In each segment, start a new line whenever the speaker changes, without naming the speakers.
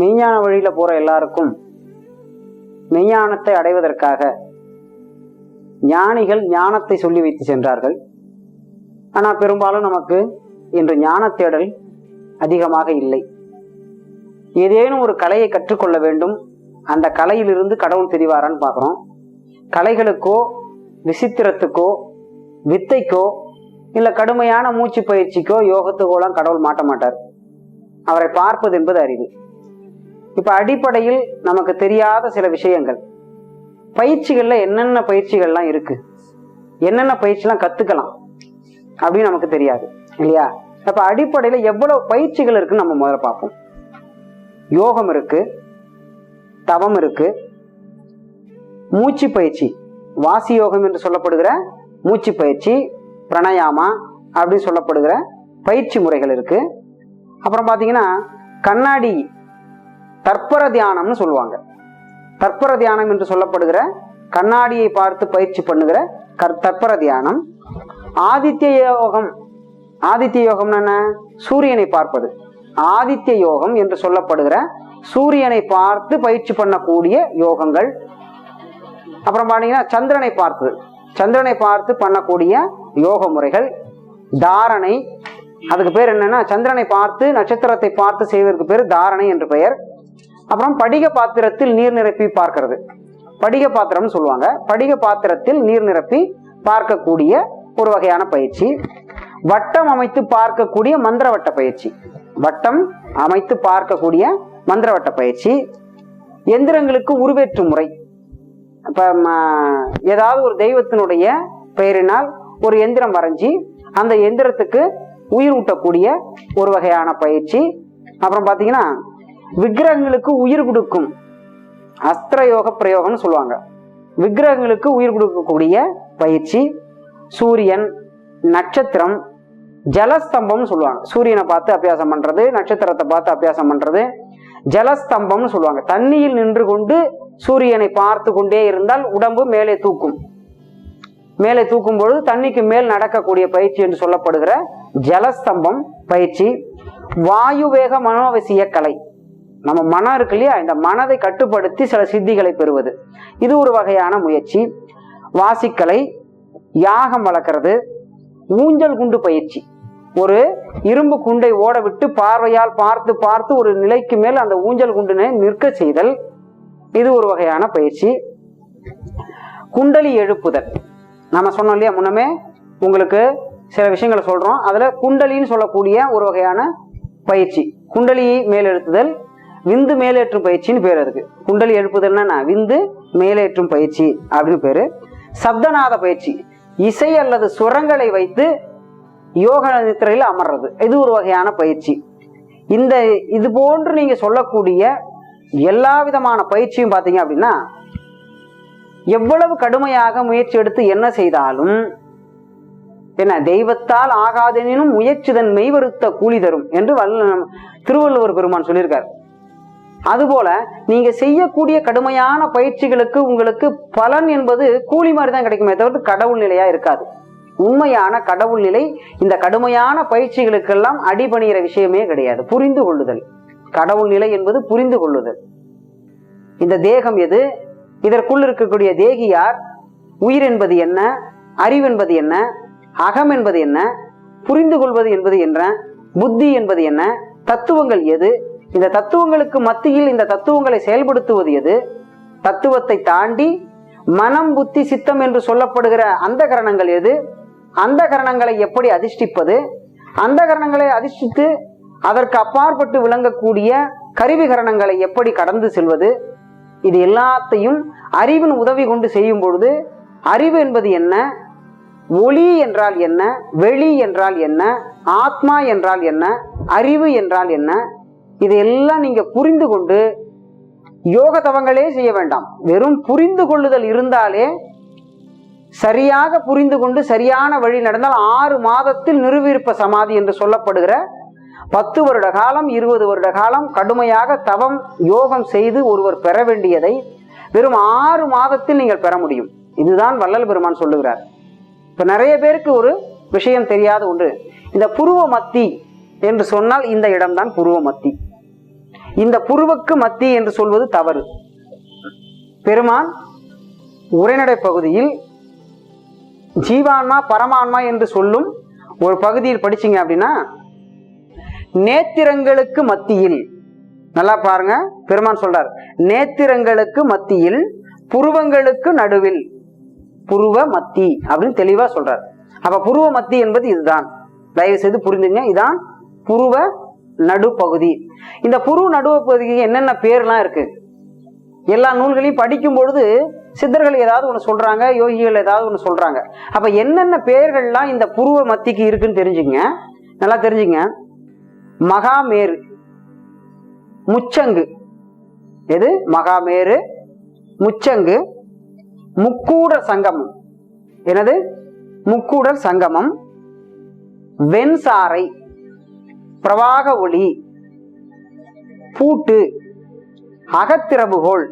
மெய்ஞான வழியில போற எல்லாருக்கும் மெய்ஞானத்தை அடைவதற்காக ஞானிகள் ஞானத்தை சொல்லி வைத்து சென்றார்கள். ஆனா பெரும்பாலும் நமக்கு இன்று ஞான தேடல் அதிகமாக இல்லை. ஏதேனும் ஒரு கலையை கற்றுக்கொள்ள வேண்டும். அந்த கலையிலிருந்து கடவுள் தெரிவாரான்னு பார்க்குறோம். கலைகளுக்கோ விசித்திரத்துக்கோ வித்தைக்கோ இல்லை கடுமையான மூச்சு பயிற்சிக்கோ யோகத்துக்கோலாம் கடவுள் மாட்ட மாட்டார். அவரை பார்ப்பது என்பது அறிவு. இப்ப அடிப்படையில் நமக்கு தெரியாத சில விஷயங்கள். பயிற்சிகள்ல என்னென்ன பயிற்சிகள்லாம் இருக்கு? என்னென்ன பயிற்சிலாம் கத்துக்கலாம்? அப்படின்னு நமக்கு தெரியாது. இல்லையா? அப்ப அடிப்படையில எவ்வளவு பயிற்சிகள் இருக்குன்னு நம்ம முதல்ல பார்ப்போம். யோகம் இருக்கு தவம் இருக்கு மூச்சு பயிற்சி. வாசி யோகம் என்று சொல்லப்படுகிற மூச்சு பயிற்சி பிரணயாமா அப்படின்னு சொல்லப்படுகிற பயிற்சி முறைகள் இருக்கு. அப்புறம் பார்த்தீங்கன்னா கண்ணாடி தற்பர தியானம்னு சொல்லுவாங்க. தற்பர தியானம் என்று சொல்லப்படுகிற கண்ணாடியை பார்த்து பயிற்சி பண்ணுகிற கர் தற்பர தியானம். ஆதித்ய யோகம். ஆதித்ய யோகம் என்ன? சூரியனை பார்ப்பது. ஆதித்ய யோகம் என்று சொல்லப்படுகிற சூரியனை பார்த்து பயிற்சி பண்ணக்கூடிய யோகங்கள். அப்புறம் பார்த்தீங்கன்னா சந்திரனை பார்த்து. சந்திரனை பார்த்து பண்ணக்கூடிய யோக முறைகள். தாரணை. அதுக்கு பேர் என்னன்னா சந்திரனை பார்த்து நட்சத்திரத்தை பார்த்து செய்வதற்கு பேர் தாரணை என்று பெயர். அப்புறம் படிக பாத்திரத்தில் நீர் நிரப்பி பார்க்கிறது. படிக பாத்திரம்னு சொல்லுவாங்க. படிக பாத்திரத்தில் நீர் நிரப்பி பார்க்கக்கூடிய ஒரு வகையான பயிற்சி. வட்டம் அமைத்து பார்க்கக்கூடிய மந்திரவட்ட பயிற்சி. வட்டம் அமைத்து பார்க்கக்கூடிய மந்திரவட்ட பயிற்சி. எந்திரங்களுக்கு உருவேற்று முறை. இப்போ ஏதாவது ஒரு தெய்வத்தினுடைய பெயரினால் ஒரு எந்திரம் வரைஞ்சி அந்த எந்திரத்துக்கு உயிர் ஊட்டக்கூடிய ஒரு வகையான பயிற்சி. அப்புறம் பார்த்தீங்கன்னா விக்கிரகங்களுக்கு உயிர் கொடுக்கும். அஸ்திர யோக பிரயோகம்னு சொல்லுவாங்க. விக்கிரகங்களுக்கு உயிர் கொடுக்கக்கூடிய பயிற்சி சூரியன் நட்சத்திரம் ஜலஸ்தம்பம்னு சொல்லுவாங்க. சூரியனை பார்த்து அபியாசம் பண்றது நட்சத்திரத்தை பார்த்து அபியாசம் பண்றது ஜலஸ்தம்பம்னு சொல்லுவாங்க. தண்ணியில் நின்று கொண்டு சூரியனை பார்த்து கொண்டே இருந்தால் உடம்பு மேலே தூக்கும். மேலே தூக்கும் பொழுது தண்ணிக்கு மேல் நடக்கக்கூடிய பயிற்சி என்று சொல்லப்படுகிற ஜலஸ்தம்பம் பயிற்சி வாயு வேக மனோவசிய கலை. நம்ம மனம் இருக்கு இல்லையா? இந்த மனதை கட்டுப்படுத்தி சில சித்திகளை பெறுவது. இது ஒரு வகையான முயற்சி. வாசிக்கலை யாகம் வளர்க்கறது ஊஞ்சல் குண்டு பயிற்சி. ஒரு இரும்பு குண்டை ஓட விட்டு பார்வையால் பார்த்து பார்த்து ஒரு நிலைக்கு மேல் அந்த ஊஞ்சல் குண்டினை நிற்க செய்தல். இது ஒரு வகையான பயிற்சி. குண்டலி எழுப்புதல். நம்ம சொன்னோம் இல்லையா முன்னமே? உங்களுக்கு சில விஷயங்களை சொல்றோம். அதுல குண்டலின்னு சொல்லக்கூடிய ஒரு வகையான பயிற்சி. குண்டலியை மேலெழுத்துதல் விந்து மேலேற்றும் பயிற்சின்னு பேர் அதுக்கு. குண்டலி எழுப்புதல்னா விந்து மேலேற்றும் பயிற்சி அப்படின்னு பேரு. சப்தநாத பயிற்சி. இசை அல்லது சுரங்களை வைத்து யோக நித்திரையில் அமர்றது. இது ஒரு வகையான பயிற்சி. இந்த இது போன்று நீங்க சொல்லக்கூடிய எல்லா விதமான பயிற்சியும் பார்த்தீங்க அப்படின்னா எவ்வளவு கடுமையாக முயற்சி எடுத்து என்ன செய்தாலும் என்ன தெய்வத்தால் ஆகாதெனினும் முயற்சிதன் மெய்வருத்த கூலி தரும் என்று வல்ல திருவள்ளுவர் பெருமான் சொல்லியிருக்கார். அதுபோல நீங்க செய்யக்கூடிய கடுமையான பயிற்சிகளுக்கு உங்களுக்கு பலன் என்பது கூலி மாதிரி தான் கிடைக்குமே தவிர்த்து கடவுள் நிலையா இருக்காது. உண்மையான கடவுள் நிலை இந்த கடுமையான பயிற்சிகளுக்கெல்லாம் அடிபணிகிற விஷயமே கிடையாது. புரிந்து கொள்ளுதல். கடவுள் நிலை என்பது புரிந்து கொள்ளுதல். இந்த தேகம் எது? இதற்குள் இருக்கக்கூடிய தேகி யார்? உயிர் என்பது என்ன? அறிவு என்பது என்ன? அகம் என்பது என்ன? புரிந்து கொள்வது என்பது என்ன? புத்தி என்பது என்ன? தத்துவங்கள் எது? இந்த தத்துவங்களுக்கு மத்தியில் இந்த தத்துவங்களை செயல்படுத்துவது எது? தத்துவத்தை தாண்டி மனம் புத்தி சித்தம் என்று சொல்லப்படுகிற அந்த கரணங்கள் எது? அந்த கரணங்களை எப்படி அதிர்ஷ்டிப்பது? அந்த கரணங்களை அதிர்ஷ்டித்து அதற்கு அப்பாற்பட்டு விளங்கக்கூடிய கருவி கரணங்களை எப்படி கடந்து செல்வது? இது எல்லாத்தையும் அறிவின் உதவி கொண்டு செய்யும் பொழுது அறிவு என்பது என்ன? ஒளி என்றால் என்ன? வெளி என்றால் என்ன? ஆத்மா என்றால் என்ன? அறிவு என்றால் என்ன? இதையெல்லாம் நீங்க புரிந்து கொண்டு யோக தவங்களே செய்ய வேண்டாம். வெறும் புரிந்து கொள்ளுதல் இருந்தாலே சரியாக புரிந்து கொண்டு சரியான வழி நடந்தால் ஆறு மாதத்தில் நிறுவிருப்ப சமாதி என்று சொல்லப்படுகிற பத்து வருட காலம் இருபது வருட காலம் கடுமையாக தவம் யோகம் செய்து ஒருவர் பெற வேண்டியதை வெறும் ஆறு மாதத்தில் நீங்கள் பெற முடியும். இதுதான் வள்ளல் பெருமான் சொல்லுகிறார். இப்ப நிறைய பேருக்கு ஒரு விஷயம் தெரியாத ஒன்று. இந்த புருவ மத்தி என்று சொன்னால் இந்த இடம்தான் புருவ மத்தி இந்த புருவக்கு மத்தி என்று சொல்வது தவறு. பெருமான் உரைநடை பகுதியில் ஜீவான்மா பரமான்மா என்று சொல்லும் ஒரு பகுதியில் படிச்சீங்க அப்படின்னா நேத்திரங்களுக்கு மத்தியில் நல்லா பாருங்க பெருமான் சொல்றார் நேத்திரங்களுக்கு மத்தியில் புருவங்களுக்கு நடுவில். புருவ மத்தி அப்படின்னு தெளிவா சொல்றார். அப்ப புருவ மத்தி என்பது இதுதான். தயவு செய்து புரிஞ்சுங்க இதான் புருவ நடுப்பகுதி. இந்த புருவ நடுவ பகுதிக்கு என்னென்ன பேர்லாம் இருக்கு? எல்லா நூல்களையும் படிக்கும் பொழுது சித்தர்கள் ஏதாவது ஒன்று சொல்றாங்க யோகிகள் ஏதாவது ஒன்று சொல்றாங்க. அப்ப என்னென்ன பெயர்கள்லாம் இந்த புருவ மத்திக்கு இருக்குன்னு தெரிஞ்சுங்க நல்லா தெரிஞ்சுங்க மகாமேரு முச்சங்கு. எது? மகாமேரு முச்சங்கு முக்கூடல் சங்கமம். எனது முக்கூடல் சங்கமம். வெண்சாரை பிரவாக ஒளி பூட்டு அகத்திரபுகோள்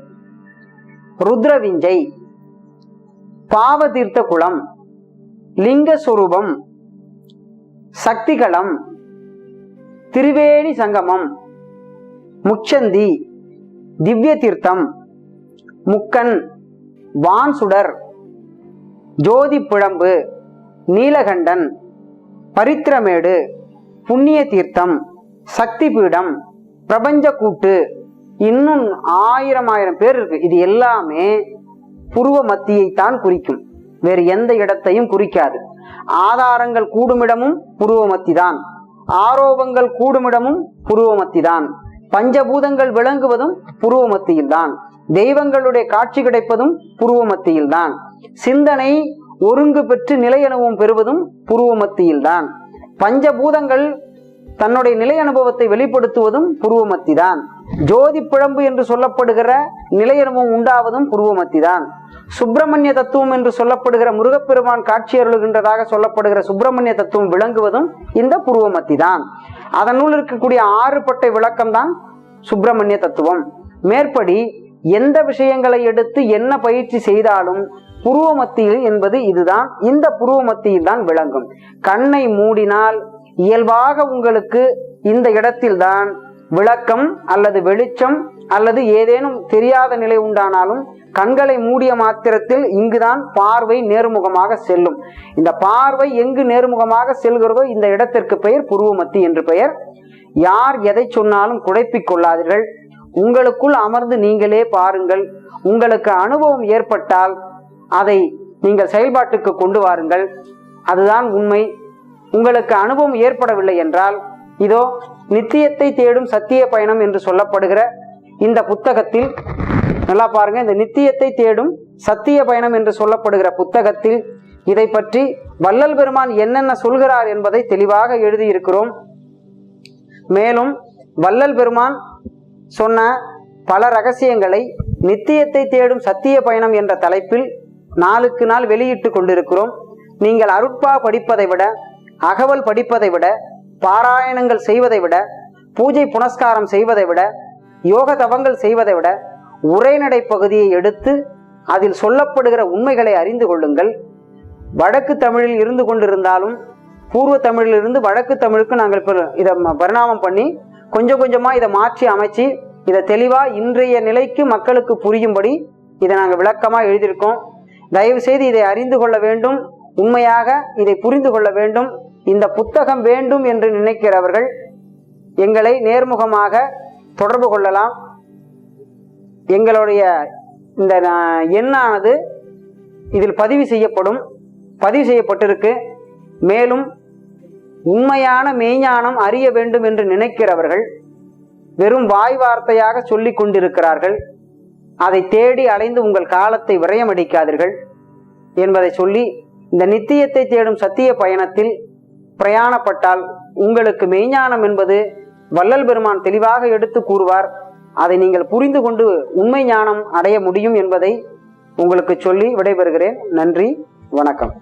ருத்ரவிஞ்சை பாவதீர்த்த குளம் லிங்கஸ்வரூபம் சக்திகளம் திருவேணி சங்கமம் முச்சந்தி திவ்ய தீர்த்தம் முக்கன் வான்சுடர் ஜோதி பிழம்பு நீலகண்டன் பரித்திரமேடு புண்ணிய தீர்த்தம் சக்தி பீடம் பிரபஞ்ச கூட்டு இன்னும் ஆயிரம் ஆயிரம் பேர் இருக்கு. இது எல்லாமே புருவ மத்தியைத்தான் குறிக்கும். வேறு எந்த இடத்தையும் குறிக்காது. ஆதாரங்கள் கூடுமிடமும் புருவமத்தி தான் ஆரோபங்கள் கூடுமிடமும் புருவமத்தி தான் பஞ்சபூதங்கள் விளங்குவதும் புருவ மத்தியில்தான். தெய்வங்களுடைய காட்சி கிடைப்பதும் புருவ மத்தியில்தான். சிந்தனை ஒருங்கு பெற்று நிலை பெறுவதும் புருவ மத்தியில்தான். பஞ்சபூதங்கள் தன்னுடைய நிலை அனுபவத்தை வெளிப்படுத்துவதும் புருவமத்தி தான் ஜோதி பிழம்பு என்று சொல்லப்படுகிற நிலை அனுபவம் உண்டாவதும் புருவமத்தி தான் சுப்பிரமணிய தத்துவம் என்று சொல்லப்படுகிற முருகப்பெருமான் காட்சி அருளுகின்றதாக சொல்லப்படுகிற சுப்பிரமணிய தத்துவம் விளங்குவதும் இந்த புருவமத்தி தான் அதனுள் இருக்கக்கூடிய ஆறு பட்டை விளக்கம் தான் சுப்பிரமணிய தத்துவம். மேற்படி எந்த விஷயங்களை எடுத்து என்ன பயிற்சி செய்தாலும் புருவ மத்தியில் என்பது இதுதான். இந்த புருவ மத்தியில் தான் விளங்கும். கண்ணை மூடினால் இயல்பாக உங்களுக்கு இந்த இடத்தில்தான் விளக்கம் அல்லது வெளிச்சம் அல்லது ஏதேனும் தெரியாத நிலை உண்டானாலும் கண்களை மூடிய மாத்திரத்தில் இங்குதான் பார்வை நேர்முகமாக செல்லும். இந்த பார்வை எங்கு நேர்முகமாக செல்கிறதோ இந்த இடத்திற்கு பெயர் புருவமத்தி என்று பெயர். யார் எதை சொன்னாலும் குடைப்பிக் கொள்ளாதீர்கள். உங்களுக்குள் அமர்ந்து நீங்களே பாருங்கள். உங்களுக்கு அனுபவம் ஏற்பட்டால் அதை நீங்கள் செயல்பாட்டுக்கு கொண்டு வாருங்கள். அதுதான் உண்மை. உங்களுக்கு அனுபவம் ஏற்படவில்லை என்றால் இதோ நித்தியத்தை தேடும் சத்திய பயணம் என்று சொல்லப்படுகிற இந்த புத்தகத்தில் நல்லா பாருங்க இந்த நித்தியத்தை தேடும் சத்திய பயணம் என்று சொல்லப்படுகிற புத்தகத்தில் இதை பற்றி வள்ளல் பெருமான் என்னென்ன சொல்கிறார் என்பதை தெளிவாக எழுதியிருக்கிறோம். மேலும் வள்ளல் பெருமான் சொன்ன பல ரகசியங்களை நித்தியத்தை தேடும் சத்திய பயணம் என்ற தலைப்பில் நாளுக்கு நாள் வெளியிட்டு கொண்டிருக்கிறோம். நீங்கள் அருட்பா படிப்பதை விட அகவல் படிப்பதை விட பாராயணங்கள் செய்வதை விட பூஜை புனஸ்காரம் செய்வதை விட யோக தவங்கள் செய்வதை விட உரைநடை பகுதியை எடுத்து அதில் சொல்லப்படுகிற உண்மைகளை அறிந்து கொள்ளுங்கள். வடக்கு தமிழில் இருந்து கொண்டிருந்தாலும் பூர்வ தமிழிலிருந்து வடக்கு தமிழுக்கு நாங்கள் இதை ம- பரிணாமம் பண்ணி கொஞ்சம் கொஞ்சமா இதை மாற்றி அமைச்சு இதை தெளிவா இன்றைய நிலைக்கு மக்களுக்கு புரியும்படி இதை நாங்கள் விளக்கமா எழுதியிருக்கோம். தயவு செய்து இதை அறிந்து கொள்ள வேண்டும். உண்மையாக இதை புரிந்து கொள்ள வேண்டும். இந்த புத்தகம் வேண்டும் என்று நினைக்கிறவர்கள் எங்களை நேர்முகமாக தொடர்பு கொள்ளலாம். எங்களுடைய இந்த எண்ணானது இதில் பதிவு செய்யப்படும். பதிவு செய்யப்பட்டிருக்கு. மேலும் உண்மையான மெய்ஞானம் அறிய வேண்டும் என்று நினைக்கிறவர்கள் வெறும் வாய் வார்த்தையாக சொல்லி கொண்டிருக்கிறார்கள். அதை தேடி அலைந்து உங்கள் காலத்தை விரயமடிக்காதீர்கள் என்பதை சொல்லி இந்த நித்தியத்தை தேடும் சத்திய பயணத்தில் பிரயாணப்பட்டால் உங்களுக்கு மெய்ஞானம் என்பது வள்ளல் பெருமான் தெளிவாக எடுத்து கூறுவார். அதை நீங்கள் புரிந்து கொண்டு உண்மை ஞானம் அடைய முடியும் என்பதை உங்களுக்கு சொல்லி விடைபெறுகிறேன். நன்றி வணக்கம்.